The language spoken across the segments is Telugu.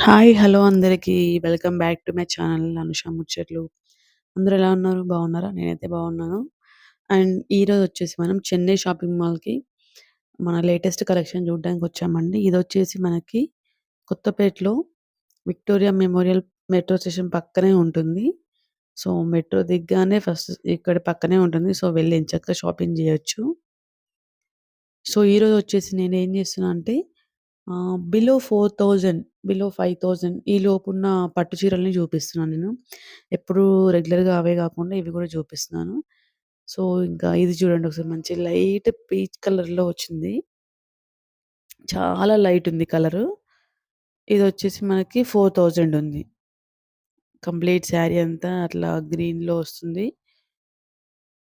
హాయ్! హలో అందరికీ. Welcome back to my channel 'Anusha ముచ్చట్లు'. అందరూ ఎలా ఉన్నారు? బాగున్నారా? నేనైతే బాగున్నాను. అండ్ ఈరోజొచ్చేసి మనం చెన్నై షాపింగ్ మాల్‌కి మన లేటెస్ట్ కలెక్షన్ చూడడానికి వచ్చామండి ఇది వచ్చేసి మనకి కొత్తపేటలో విక్టోరియా మెమోరియల్ మెట్రో స్టేషన్ పక్కనే ఉంటుంది. సో, మెట్రో దిగ్గానే ఫస్ట్ ఇక్కడ పక్కనే ఉంటుంది. సో, వెళ్ళి ఎంచక్కా షాపింగ్ చేయొచ్చు సో, ఈరోజు వచ్చేసి నేను ఏం చేస్తున్నా అంటే బిలో బిలో 4000 బిలో 5000 ఈ లోపున్న పట్టు చీరల్ని చూపిస్తున్నాను నేను. ఎప్పుడూ రెగ్యులర్‌గా అవే గాకుండా ఇవి గూడా చూపిస్తున్నాను. సో, ఇంకా ఇది చూడండి ఒకసారి మంచి లైట్ పీచ్ కలర్‌లో వచ్చింది. చాలా లైట్ ఉంది కలరు. ఇదొచ్చేసి మనకి 4000 ఉంది. కంప్లీట్ శారీ అంతా అట్లా గ్రీన్‌లో వస్తుంది.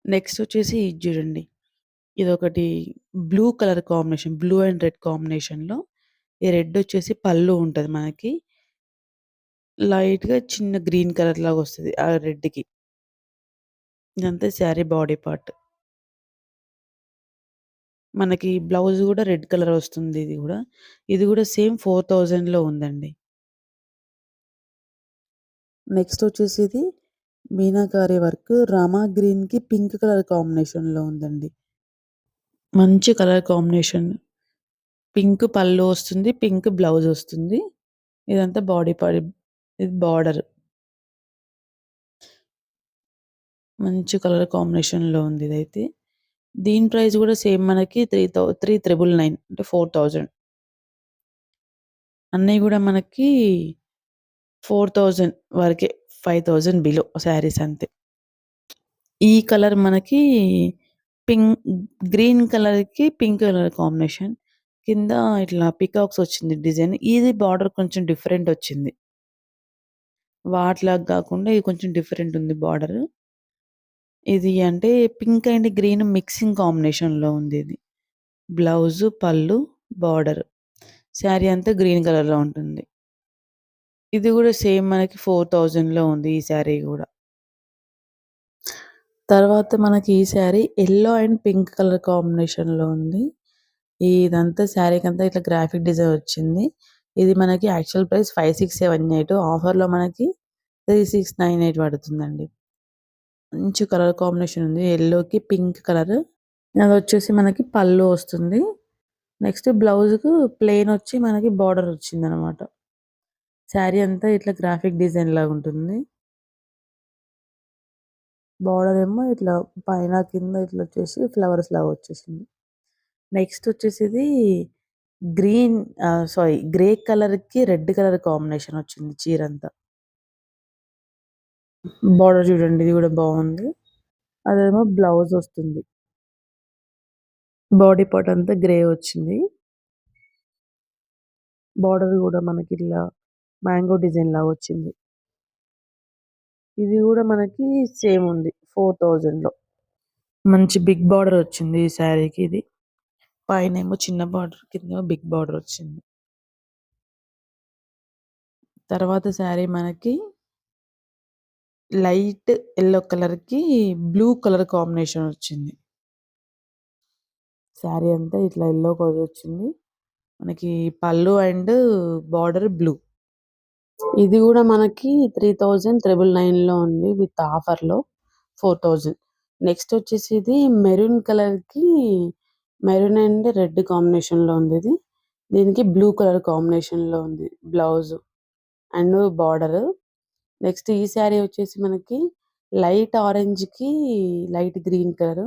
నెక్స్ట్ వచ్చేసి ఇది చూడండి. ఇదొకటి blue colour combination. Blue and red కాంబినేషన్‌లో ఈ రెడ్ వచ్చేసి పళ్ళు ఉంటుంది మనకి. లైట్‌గా చిన్న గ్రీన్ కలర్ లాగా వస్తుంది ఆ రెడ్‌కి. ఇదంతా శారీ బాడీ పార్ట్. మనకి బ్లౌజ్ కూడా రెడ్ కలర్ వస్తుంది ఇది కూడా ఇది కూడా సేమ్ 4000లో ఉందండి. నెక్స్ట్ వచ్చేసి ఇది మీనాకారి వర్క్ రామా గ్రీన్‌కి పింక్ కలర్ కాంబినేషన్‌లో ఉందండి. మంచి కలర్ కాంబినేషన్. పింక్ పళ్ళు వస్తుంది. పింక్ బ్లౌజ్ వస్తుంది. ఇదంతా బాడీ పాడి ఇది బార్డర్. మంచి కలర్ కాంబినేషన్‌లో ఉంది ఇదైతే. దీని ప్రైస్ కూడా సేమ్ మనకి త్రీ థౌ 3999 అంటే 4000. అన్నీ కూడా మనకి 4000 వరకే. 5000 బిలో శారీస్ అంతే. ఈ కలర్ మనకి పింక్ గ్రీన్ కలర్‌కి పింక్ కలర్ కాంబినేషన్. కింద ఇట్లా పీకాక్స్ వచ్చింది డిజైన్. ఇది బార్డర్ కొంచెం డిఫరెంట్ వచ్చింది. వాటిలాగా కాకుండా ఇది కొంచెం డిఫరెంట్ ఉంది బార్డర్. ఇది అంటే పింక్ అండ్ గ్రీన్ మిక్సింగ్ కాంబినేషన్‌లో ఉంది ఇది. బ్లౌజ్, పళ్ళు, బార్డర్. శారీ అంతా గ్రీన్ కలర్‌లో ఉంటుంది. ఇది కూడా సేమ్ మనకి 4000లో ఉంది ఈ శారీ కూడా తర్వాత మనకి ఈ sari yellow and pink colour కాంబినేషన్‌లో ఉంది. ఇదంతా శారీకంతా ఇట్లా గ్రాఫిక్ డిజైన్ వచ్చింది. ఇది మనకి యాక్చువల్ ప్రైస్ 5678 ఆఫర్‌లో మనకి 3698 పడుతుందండి. మంచి కలర్ కాంబినేషన్ ఉంది. ఎల్లోకి పింక్ కలర్. అది వచ్చేసి మనకి పళ్ళు వస్తుంది. నెక్స్ట్ బ్లౌజ్‌కు ప్లెయిన్ వచ్చి మనకి బార్డర్ వచ్చింది అనమాట శారీ అంతా ఇట్లా గ్రాఫిక్ డిజైన్ లాగా ఉంటుంది. బార్డర్ ఏమో ఇట్లా పైన, కింద ఇట్లా వచ్చేసి ఫ్లవర్స్ లాగా వచ్చేసింది. నెక్స్ట్ వచ్చేసి ఇది గ్రీన్ సారీ గ్రే కలర్‌కి రెడ్ కలర్ కాంబినేషన్ వచ్చింది చీర అంతా బార్డర్ చూడండి ఇది కూడా బాగుంది అదేమో బ్లౌజ్ వస్తుంది. బాడీ పార్ట్ అంతా గ్రే వచ్చింది. బార్డర్ కూడా మనకి ఇట్లా మ్యాంగో డిజైన్ లాగా వచ్చింది. ఇది కూడా మనకి సేమ్ ఉంది 4000లో. మంచి బిగ్ బార్డర్ వచ్చింది ఈ శారీకి ఇది. పైనేమో చిన్న బార్డర్, కిందేమో బిగ్ బార్డర్ వచ్చింది. తర్వాత శారీ మనకి లైట్ ఎల్లో కలర్‌కి బ్లూ కలర్ కాంబినేషన్ వచ్చింది. శారీ అంతా ఇట్లా ఎల్లో కలర్ వచ్చింది. మనకి పళ్ళు అండ్ బార్డర్ బ్లూ. ఇది కూడా మనకి 3999లో ఉంది విత్ ఆఫర్‌లో 4000. నెక్స్ట్ వచ్చేసి ఇది మెరూన్ కలర్‌కి మెరూన్ అండ్ రెడ్ కాంబినేషన్‌లో ఉంది ఇది. దీనికి బ్లూ కలర్ కాంబినేషన్‌లో ఉంది బ్లౌజ్ అండ్ బార్డర్. నెక్స్ట్ ఈ శారీ వచ్చేసి మనకి లైట్ ఆరెంజ్‌కి లైట్ గ్రీన్ కలర్.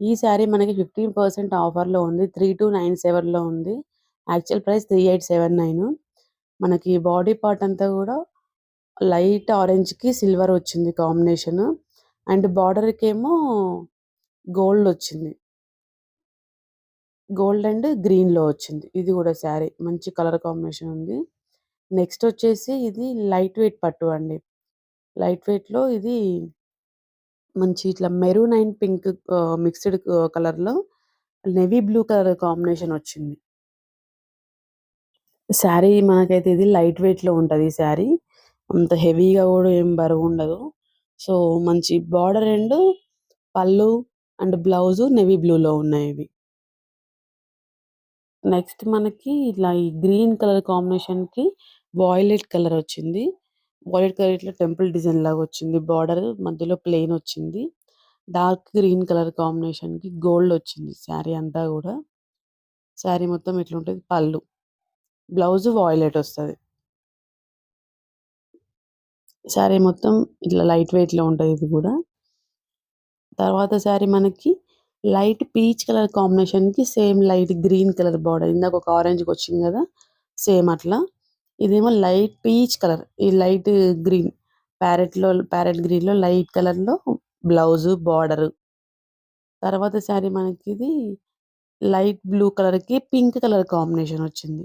ఈ శారీ మనకి 15% ఆఫర్‌లో ఉంది. 3297లో ఉంది. Actual price 3879. మనకి బాడీ పార్ట్ అంతా కూడా లైట్ ఆరెంజ్‌కి సిల్వర్ వచ్చింది కాంబినేషన్. అండ్ బార్డర్‌కేమో గోల్డ్ వచ్చింది. గోల్డ్ అండ్ గ్రీన్‌లో వచ్చింది. ఇది కూడా శారీ మంచి కలర్ కాంబినేషన్ ఉంది. నెక్స్ట్ వచ్చేసి ఇది లైట్ వెయిట్ పట్టు అండి. లైట్ వెయిట్‌లో ఇది మంచి ఇట్లా మెరూన్ అండ్ పింక్ మిక్స్డ్ కలర్‌లో నెవీ బ్లూ కలర్ కాంబినేషన్ వచ్చింది. శారీ మనకైతే ఇది లైట్ వెయిట్‌లో ఉంటది ఈ శారీ. అంత హెవీగా కూడా ఏం బరువు ఉండదు సో, మంచి బార్డర్ అండ్ పళ్ళు అండ్ బ్లౌజ్ నెవీ బ్లూలో ఉన్నాయి ఇవి. నెక్స్ట్ మనకి ఇట్లా ఈ గ్రీన్ కలర్ కాంబినేషన్‌కి వాయిలెట్ కలర్ వచ్చింది. వాయిలెట్ కలర్ ఇట్లా టెంపుల్ డిజైన్ లాగా వచ్చింది. బార్డర్ మధ్యలో ప్లెయిన్ వచ్చింది. డార్క్ గ్రీన్ కలర్ కాంబినేషన్‌కి గోల్డ్ వచ్చింది శారీ అంతా కూడా శారీ మొత్తం ఇట్లుంటది పళ్ళు. బ్లౌజ్ వాయిలెట్ వస్తుంది శారీ మొత్తం ఇట్లా లైట్ వెయిట్‌లో ఉంటుంది ఇది కూడా తర్వాత శారీ మనకి లైట్ పీచ్ కలర్ కాంబినేషన్‌కి same light green colour border ఇందాక ఒక ఆరెంజ్‌కొచ్చింది కదా సేమ్ అట్లా. ఇదేమో లైట్ పీచ్ కలర్. ఈ లైట్ గ్రీన్ ప్యారెట్‌లో ప్యారెట్ గ్రీన్‌లో లైట్ కలర్‌లో బ్లౌజు, బార్డరు. తర్వాత శారీ మనకిది లైట్ బ్లూ కలర్‌కి పింక్ కలర్ కాంబినేషన్ వచ్చింది.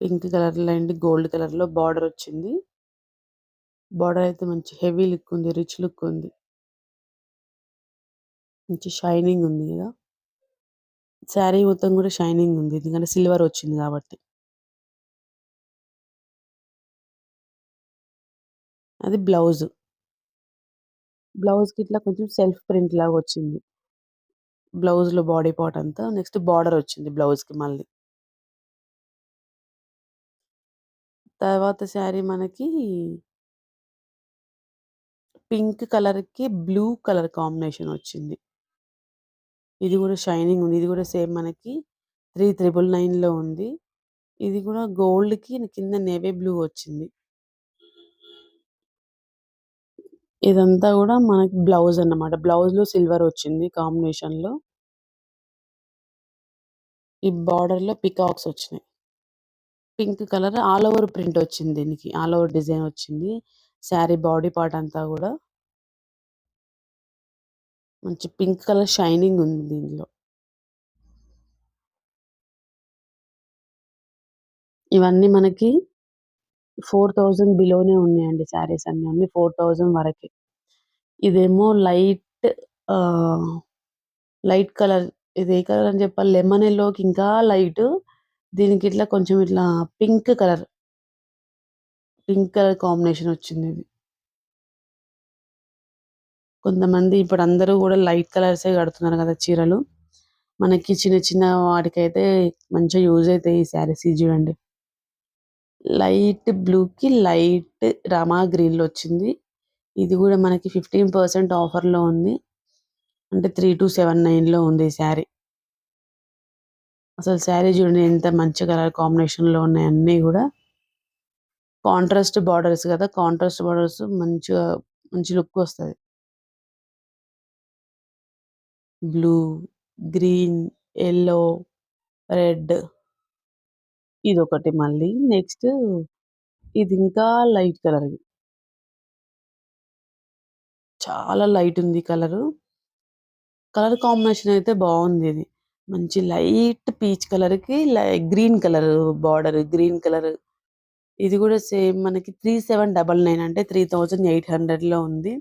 పింక్ కలర్‌లో అండ్ గోల్డ్ కలర్‌లో బార్డర్ వచ్చింది. బార్డర్ అయితే మంచి హెవీ లుక్ ఉంది. రిచ్ లుక్ ఉంది. మంచి షైనింగ్ ఉంది కదా శారీ మొత్తం కూడా షైనింగ్ ఉంది. ఎందుకంటే సిల్వర్ వచ్చింది కాబట్టి అది బ్లౌజు. బ్లౌజ్‌కి ఇట్లా కొంచెం సెల్ఫ్ ప్రింట్ లాగా వచ్చింది. బ్లౌజ్‌లో బాడీ పార్ట్ అంతా. నెక్స్ట్ బార్డర్ వచ్చింది బ్లౌజ్‌కి మళ్ళీ. తర్వాత శారీ మనకి పింక్ కలర్‌కి బ్లూ కలర్ కాంబినేషన్ వచ్చింది. ఇది కూడా షైనింగ్ ఉంది. ఇది కూడా సేమ్ మనకి 3999లో ఉంది. ఇది కూడా గోల్డ్‌కి కింద నేవీ బ్లూ వచ్చింది. ఇదంతా కూడా మనకి బ్లౌజ్ అన్నమాట. బ్లౌజ్‌లో సిల్వర్ వచ్చింది కాంబినేషన్‌లో. ఈ బార్డర్‌లో పికాక్స్ వచ్చినాయి. Pink colour all over print వచ్చింది దీనికి. ఆల్ ఓవర్ డిజైన్ వచ్చింది. శారీ బాడీ పార్ట్ అంతా కూడా మంచి పింక్ కలర్ షైనింగ్ ఉంది దీనిలో. ఇవన్నీ మనకి 4000 బిలోనే ఉన్నాయండి శారీస్ అన్నీ. అన్నీ 4000 వరకే. ఇదేమో లైట్ లైట్ కలర్ ఇది ఏ కలర్ అని చెప్పాలి లెమన్ ఎల్లోకి ఇంకా లైట్ దీనికి ఇట్లా కొంచెం ఇట్లా pink colour. Pink colour combination వచ్చింది ఇది కొంతమంది ఇప్పుడు అందరూ కూడా లైట్ కలర్సే కడుతున్నారు కదా చీరలు. మనకి చిన్న చిన్న వాటికైతే మంచిగా యూజ్ అవుతాయి ఈ శారీస్ చూడండి లైట్ బ్లూకి లైట్ రమా గ్రీన్‌లో వచ్చింది. ఇది కూడా మనకి 15% ఆఫర్‌లో ఉంది. అంటే 3279లో ఉంది ఈ శారీ. అసలు శారీ చూడండి ఎంత మంచి కలర్ కాంబినేషన్‌లో ఉన్నాయి అన్నీ కూడా కాంట్రాస్ట్ బార్డర్స్ కదా కాంట్రాస్ట్ బార్డర్స్ మంచిగా మంచి లుక్ వస్తది. Blue, green, yellow, red. ఇదొకటి మళ్ళీ. నెక్స్ట్ ఇది ఇంకా లైట్ కలర్ చాలా లైట్ ఉంది కలరు. కలర్ కాంబినేషన్ అయితే బాగుంది ఇది మంచి లైట్ పీచ్ కలర్‌కి light green colour border green colour. ఇది కూడా సేమ్ మనకి 3799 అంటే 3800లో ఉంది.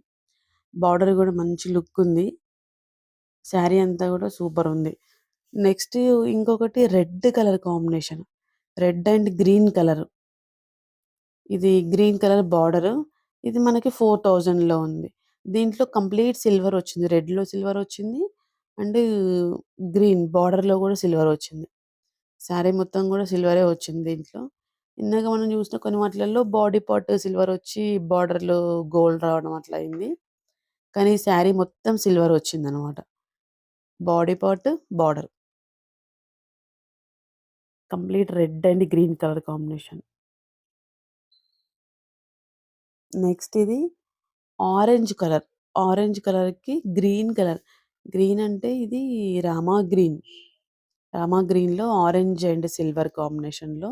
బార్డర్ కూడా మంచి లుక్ ఉంది. శారీ అంతా కూడా సూపర్ ఉంది. నెక్స్ట్ ఇంకొకటి red colour combination. Red and green colour. ఇది గ్రీన్ కలర్ బార్డర్ ఇది మనకి 4000లో ఉంది. దీంట్లో కంప్లీట్ సిల్వర్ వచ్చింది. రెడ్‌లో సిల్వర్ వచ్చింది. అండ్ గ్రీన్ బార్డర్‌లో కూడా సిల్వర్ వచ్చింది. శారీ మొత్తం కూడా సిల్వరే వచ్చింది దీంట్లో. ఇందాక మనం చూసిన కొన్ని వాటిలలో బాడీ పార్ట్ సిల్వర్ వచ్చి బార్డర్‌లో గోల్డ్ రావడం అట్లా అయింది. కానీ శారీ మొత్తం సిల్వర్ వచ్చింది అనమాట body part, border. Complete red and green colour combination. Next ఇది ఆరెంజ్ కలర్. ఆరెంజ్ కలర్‌కి గ్రీన్ కలర్. గ్రీన్ అంటే ఇది రామా గ్రీన్. రామా గ్రీన్‌లో ఆరెంజ్ అండ్ సిల్వర్ కాంబినేషన్‌లో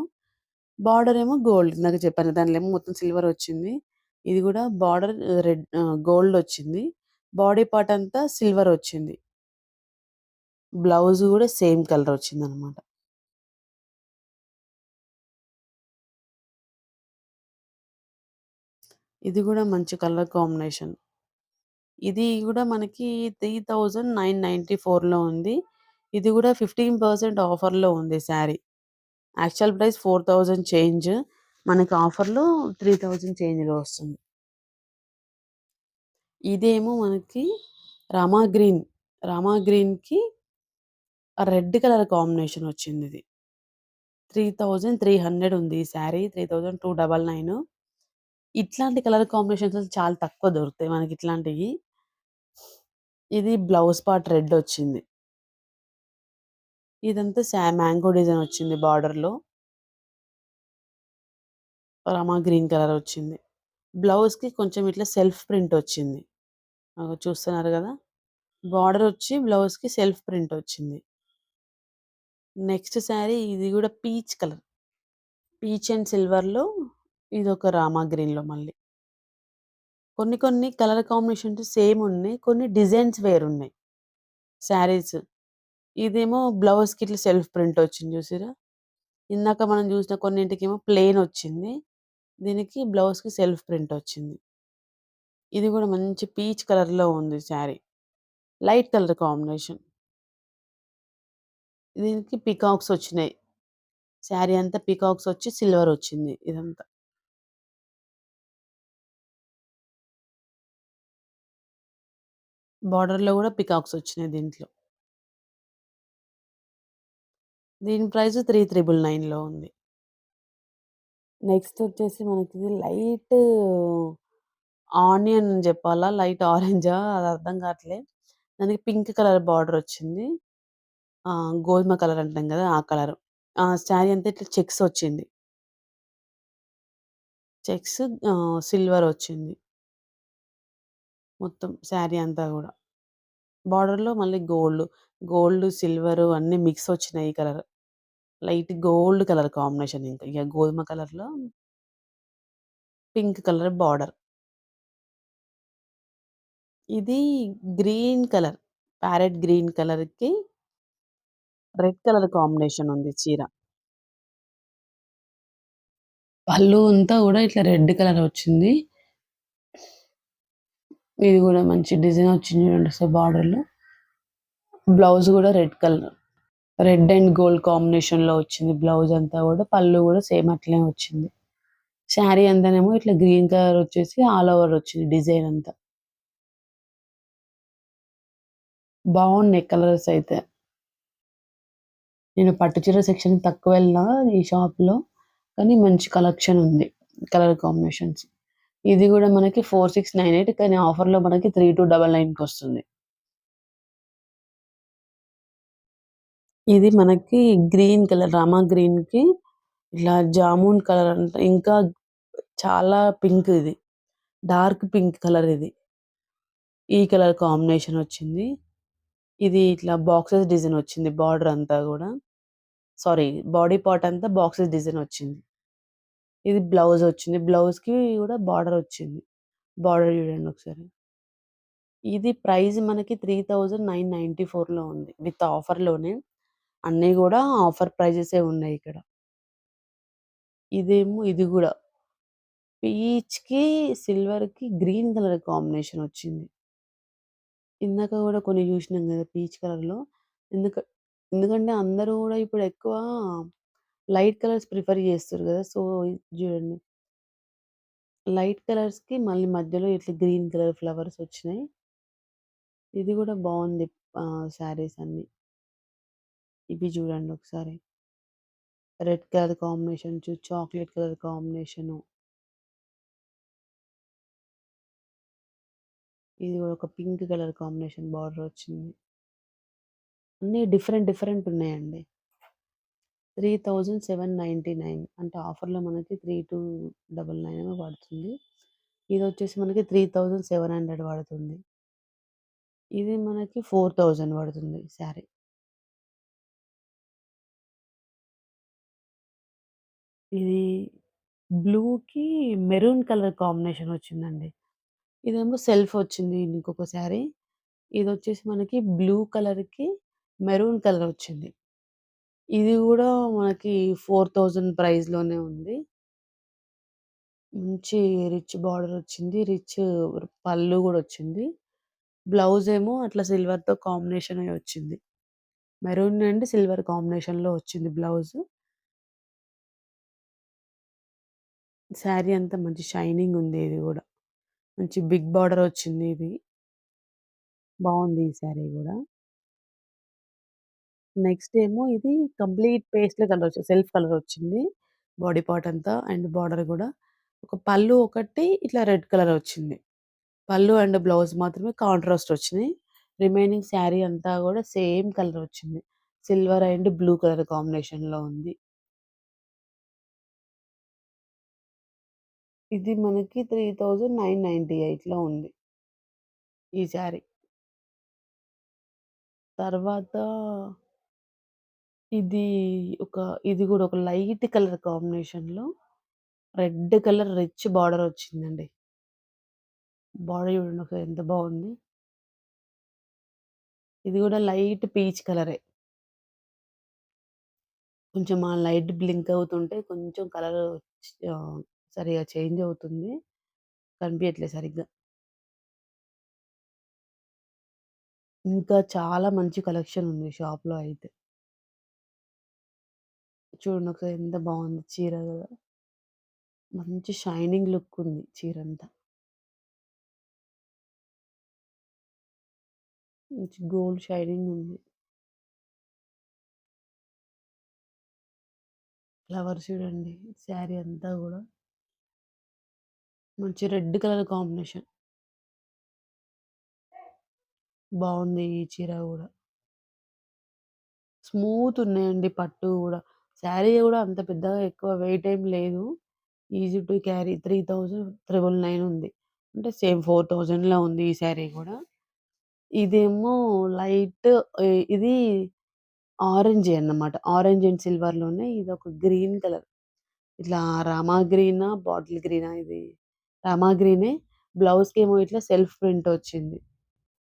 బార్డర్ ఏమో గోల్డ్. నాకు చెప్పాను దానిలో ఏమో మొత్తం సిల్వర్ వచ్చింది. ఇది కూడా బార్డర్ రెడ్ గోల్డ్ వచ్చింది. బాడీ పార్ట్ అంతా సిల్వర్ వచ్చింది. బ్లౌజ్ కూడా సేమ్ కలర్ వచ్చిందనమాట. ఇది కూడా మంచి కలర్ కాంబినేషన్. ఇది కూడా మనకి 3994లో ఉంది. ఇది కూడా ఫిఫ్టీన్ పర్సెంట్ ఆఫర్‌లో ఉంది శారీ. Actual price 4000 change. మనకి ఆఫర్‌లో 3000 చేంజ్‌లో వస్తుంది. ఇదేమో మనకి రామా గ్రీన్. రామా గ్రీన్‌కి రెడ్ కలర్ కాంబినేషన్ వచ్చింది ఇది త్రీ థౌజండ్ త్రీ హండ్రెడ్ ఉంది ఈ శారీ. 3299 ఇట్లాంటి కలర్ కాంబినేషన్స్ చాలా తక్కువ దొరుకుతాయి మనకి ఇట్లాంటివి ఇది బ్లౌజ్ పార్ట్ రెడ్ వచ్చింది. ఇదంతా శా మ్యాంగో డిజైన్ వచ్చింది బార్డర్‌లో. రమా గ్రీన్ కలర్ వచ్చింది. బ్లౌజ్‌కి కొంచెం ఇట్లా సెల్ఫ్ ప్రింట్ వచ్చింది. చూస్తున్నారు కదా బార్డర్ వచ్చి బ్లౌజ్‌కి సెల్ఫ్ ప్రింట్ వచ్చింది. నెక్స్ట్ శారీ ఇది కూడా పీచ్ కలర్. పీచ్ అండ్ సిల్వర్‌లో ఇది ఒక రామా గ్రీన్‌లో మళ్ళీ. కొన్ని కొన్ని కలర్ కాంబినేషన్స్ సేమ్ ఉన్నాయి. కొన్ని డిజైన్స్ వేరున్నాయి. శారీస్. ఇదేమో బ్లౌజ్‌కి ఇట్లా సెల్ఫ్ ప్రింట్ వచ్చింది చూసిరా ఇందాక మనం చూసిన కొన్నింటికేమో ప్లెయిన్ వచ్చింది. దీనికి బ్లౌజ్‌కి సెల్ఫ్ ప్రింట్ వచ్చింది. ఇది కూడా మంచి పీచ్ కలర్‌లో ఉంది శారీ. Light colour combination. దీనికి పీకాక్స్ వచ్చినాయి. శారీ అంతా పీకాక్స్ వచ్చి సిల్వర్ వచ్చింది ఇదంతా. బార్డర్‌లో కూడా పీకాక్స్ వచ్చినాయి దీంట్లో. దీని ప్రైస్ 3399లో ఉంది. నెక్స్ట్ వచ్చేసి మనకి ఇది లైట్ ఆనియన్ చెప్పాలా లైట్ ఆరెంజా? అది అర్థం కావట్లే. దానికి పింక్ కలర్ బార్డర్ వచ్చింది. ఆ! గోధుమ కలర్ అంటాం గదా! ఆ కలర్. ఆ! శారీ అంతా ఇట్లా చెక్స్ వచ్చింది. చెక్స్ ఆహ్, సిల్వర్ వచ్చింది. మొత్తం శారీ అంతా గూడా. బార్డర్‌లో మళ్ళీ గోల్డ్. గోల్డ్, సిల్వర్ అన్నీ మిక్స్ వచ్చినాయి ఈ colour. Light gold colour combination ఇంకా. ఇగ గోధుమ కలర్‌లో పింక్ కలర్ బార్డర్. ఇది గ్రీన్ కలర్. ప్యారెట్ గ్రీన్ కలర్‌కి రెడ్ కలర్ కాంబినేషన్ ఉంది చీర. పళ్ళు అంతా కూడా ఇట్లా రెడ్ కలర్ వచ్చింది. ఇది కూడా మంచి డిజైన్ వచ్చింది చూడండి అసలు బార్డర్‌లో. బ్లౌజ్ కూడా red colour. Red and gold కాంబినేషన్‌లో వచ్చింది బ్లౌజ్ అంతా కూడా పళ్ళు కూడా సేమ్ అట్లనే వచ్చింది. శారీ అంతానేమో ఇట్లా గ్రీన్ కలర్ వచ్చేసి ఆల్ ఓవర్ వచ్చింది డిజైన్ అంతా. బాగున్నాయి కలర్స్ అయితే. నేను పట్టుచీర సెక్షన్ తక్కువ వెళ్ళినా ఈ షాప్‌లో. కానీ మంచి కలెక్షన్ ఉంది. Colour combinations. ఇది కూడా మనకి 4698 కానీ ఆఫర్‌లో మనకి 3299కి వస్తుంది. ఇది మనకి గ్రీన్ కలర్ రామా గ్రీన్‌కి ఇట్లా జామున్ కలర్ అంట ఇంకా చాలా పింక్ ఇది. డార్క్ పింక్ కలర్ ఇది. ఈ కలర్ కాంబినేషన్ వచ్చింది. ఇది ఇట్లా బాక్సెస్ డిజైన్ వచ్చింది బార్డర్ అంతా కూడా సారీ బాడీ పార్ట్ అంతా బాక్సెస్ డిజైన్ వచ్చింది. ఇది బ్లౌజ్ వచ్చింది. బ్లౌజ్‌కి కూడా బార్డర్ వచ్చింది. బార్డర్ చూడండి ఒకసారి. ఇది ప్రైస్ మనకి 3994లో ఉంది. విత్ ఆఫర్‌లోనే. అన్నీ కూడా ఆఫర్ ప్రైజెసే ఉన్నాయి ఇక్కడ. ఇదేమో ఇది కూడా పీచ్‌కి, సిల్వర్‌కి గ్రీన్ కలర్ కాంబినేషన్ వచ్చింది. ఇందాక కూడా కొన్ని చూసినాం కదా పీచ్ కలర్‌లో. ఎందుక ఎందుకంటే అందరూ కూడా ఇప్పుడు ఎక్కువ లైట్ కలర్స్ ప్రిఫర్ జేస్తుర్రు కదా సో, ఇది చూడండి లైట్ కలర్స్‌కి మళ్ళీ మధ్యలో ఇట్లా గ్రీన్ కలర్ ఫ్లవర్స్ వచ్చినాయి. ఇది కూడా బావుంది. ఆహ్, శారీస్ అన్నీ. ఇవి చూడండి ఒకసారి. Red colour combination chocolate colour combination. ఇది ఒక పింక్ కలర్ కాంబినేషన్ బార్డర్ వచ్చింది. అన్నీ డిఫరెంట్ డిఫరెంట్ ఉన్నాయండి. 3799 అంటే ఆఫర్‌లో మనకి 3299 ఏమో పడుతుంది. ఇది వచ్చేసి మనకి 3700 పడుతుంది. ఇది మనకి 4000 పడుతుంది శారీ. ఇది బ్లూకి మెరూన్ కలర్ కాంబినేషన్ వచ్చిందండి. ఇదేమో సెల్ఫ్ వచ్చింది ఇంకొక శారీ. ఇదొచ్చేసి మనకి బ్లూ కలర్‌కి మెరూన్ కలర్ వచ్చింది. ఇది కూడా మనకి 4000 ప్రైస్‌లోనే ఉంది. మంచి రిచ్ బార్డర్ వచ్చింది. రిచ్ పళ్ళు కూడా వచ్చింది. బ్లౌజ్ ఏమో అట్లా సిల్వర్‌తో కాంబినేషనే వచ్చింది. మెరూన్ అండ్ సిల్వర్ కాంబినేషన్‌లో వచ్చింది బ్లౌజ్ శారీ అంతా మంచి షైనింగ్ ఉంది ఇది కూడా మంచి బిగ్ బార్డర్ వచ్చింది ఇది. బాగుంది ఈ శారీ కూడా నెక్స్ట్ ఏమో ఇది కంప్లీట్ పేస్టల్ కలర్ వచ్చింది. సెల్ఫ్ కలర్ వచ్చింది. బాడీ పార్ట్ అంతా అండ్ బార్డర్ కూడా ఒక పళ్ళు ఒకటి ఇట్లా రెడ్ కలర్ వచ్చింది. పళ్ళు అండ్ బ్లౌజ్ మాత్రమే కాంట్రాస్ట్ వచ్చినాయి. రిమైనింగ్ శారీ అంతా కూడా సేమ్ కలర్ వచ్చింది. సిల్వర్ అండ్ బ్లూ కలర్ కాంబినేషన్‌లో ఉంది. ఇది మనకి 3998లో ఉంది. ఈ శారీ. తర్వాత ఇది ఒక ఇది గూడా ఒక లైట్ కలర్ కాంబినేషన్‌లో రెడ్ కలర్ రిచ్ బార్డర్ వచ్చిందండి. బార్డర్ చూడండి ఒకసారి ఎంత బావుంది. ఇది గూడా లైట్ పీచ్ కలరే. కొంచెం ఆ లైట్ బ్లింక్ అవుతుంటే కొంచెం కలర్ ఆహ్, సరిగ్గా చేంజ్ అవుతుంది. కనిపించట్లేదు సరిగ్గా. ఇంకా చాలా మంచి కలెక్షన్ ఉంది షాప్‌లో అయితే. చూడండి ఒకసారి ఎంత బాగుంది చీర గూడా. మంచి షైనింగ్ లుక్ ఉంది చీరంతా. మంచి గోల్డ్ షైనింగ్ ఉంది. ఫ్లవర్స్ చూడండి శారీ అంతా గూడా. మంచి రెడ్ కలర్ కాంబినేషన్. బావుంది ఈ చీర గూడా. స్మూత్ ఉన్నాయండి పట్టు గూడా. శారీ గూడా అంత పెద్దగా ఎక్కువ వెయిట్ ఏం లేదు. ఈజీ టు క్యారీ 3000 ఉంది. అంటే సేమ్ 4000లో ఉంది ఈ శారీ గూడా. ఇదేమో లైట్ ఇ ఇది ఆరెంజే అన్నమాట. ఆరెంజ్ అండ్ సిల్వర్‌లోనే ఇదొక గ్రీన్ కలర్. ఇట్లా రామా గ్రీనా, బాటిల్ గ్రీనా ఇది రామా బ్లౌజ్కి ఏమో ఇట్లా సెల్ఫ్ ప్రింట్ వచ్చింది.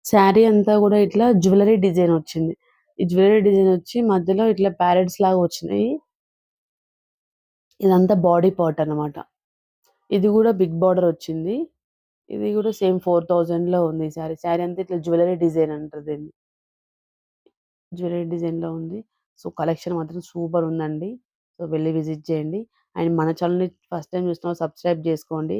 శారీ అంతా కూడా ఇట్లా జ్యువెలరీ డిజైన్ వచ్చింది. ఈ జ్యువెలరీ డిజైన్ వచ్చి మధ్యలో ఇట్లా ప్యారెట్స్ లాగా వచ్చినాయి. ఇదంతా బాడీ పార్ట్ అన్నమాట. ఇది కూడా బిగ్ బార్డర్ వచ్చింది. ఇది కూడా సేమ్ 4000లో ఉంది ఈ శారీ. శారీ అంతా ఇట్లా జ్యువెలరీ డిజైన్ అంటారు దీన్ని. జ్యువెలరీ డిజైన్‌లో ఉంది. సో, కలెక్షన్ మాత్రం సూపర్ ఉందండి. సో, వెళ్ళి విజిట్ చేయండి. అండ్ మన ఛానల్ని ఫస్ట్ టైం చూసిన సబ్స్క్రైబ్ చేసుకోండి